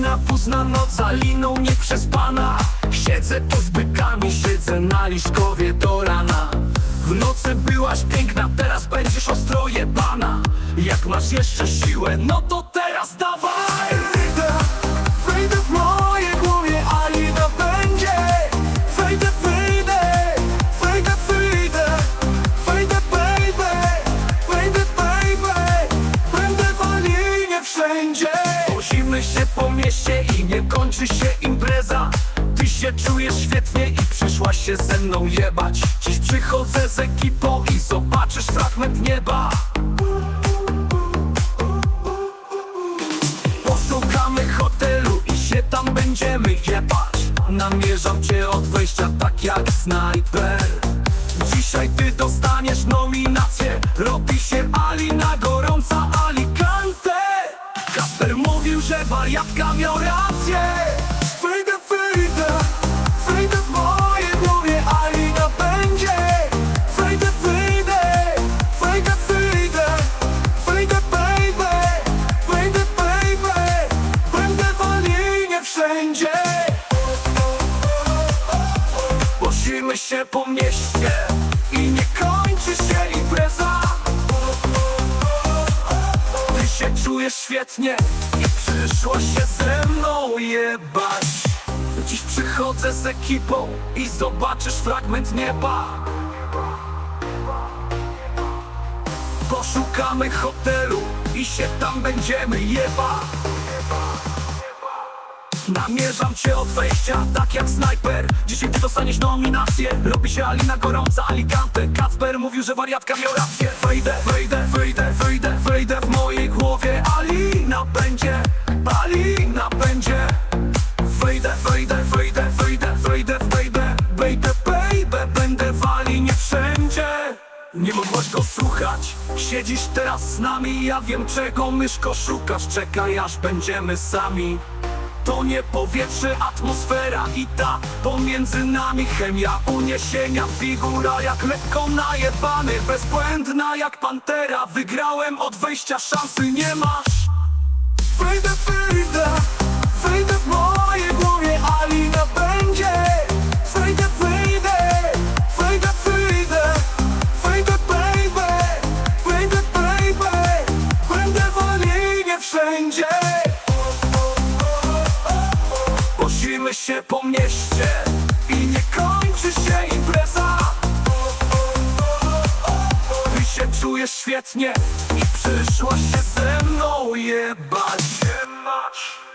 godzina późna noc, a liną nieprzespana Siedzę tu z bykami, siedzę na liszkowie do rana. W nocy byłaś piękna, teraz będziesz ostro jebana. Jak masz jeszcze siłę, no to teraz dawaj! Będzie. Wyjdę, wyjdę. Wszędzie Wozimy się po mieście i nie kończy się impreza. Ty się czujesz świetnie i przyszłaś się ze mną jebać. Dziś przychodzę z ekipą i zobaczysz fragment nieba. Poszukamy hotelu i się tam będziemy jebać. Namierzam cię od wejścia tak jak snajper. Dzisiaj ty dostaniesz że wariatka miał rację. Wyjdę, wyjdę, wyjdę w moje głowie Alina będzie. Wejdę, wyjdę, wejdę, wyjdę Wejdę, baby, wejdę, baby. Będę w Alinie wszędzie. Wozimy się po mieście i nie kończy się impreza. Ty się czujesz świetnie i przyszłaś się ze mną jebać. Dziś przychodzę z ekipą i zobaczysz fragment nieba. Poszukamy hotelu i się tam będziemy jebać Namierzam cię od wejścia, tak jak snajper. Dzisiaj ty dostaniesz nominację. Robi się Alina gorąca, Alicante. Kacper mówił, że wariatka miał rację. Wejdę, wejdę, wyjdę, wyjdę, nie mogłaś go słuchać. Siedzisz teraz z nami Ja wiem czego myszko szukasz. Czekaj aż będziemy sami. To nie powietrze, atmosfera i ta Pomiędzy nami chemia, uniesienia. Figura jak lekko najebany Bezbłędna jak pantera. Wygrałem od wejścia, szansy nie masz wszędzie. Wozimy się po mieście i nie kończy się impreza. Ty się czujesz świetnie i przyszłaś się ze mną jebać Jebać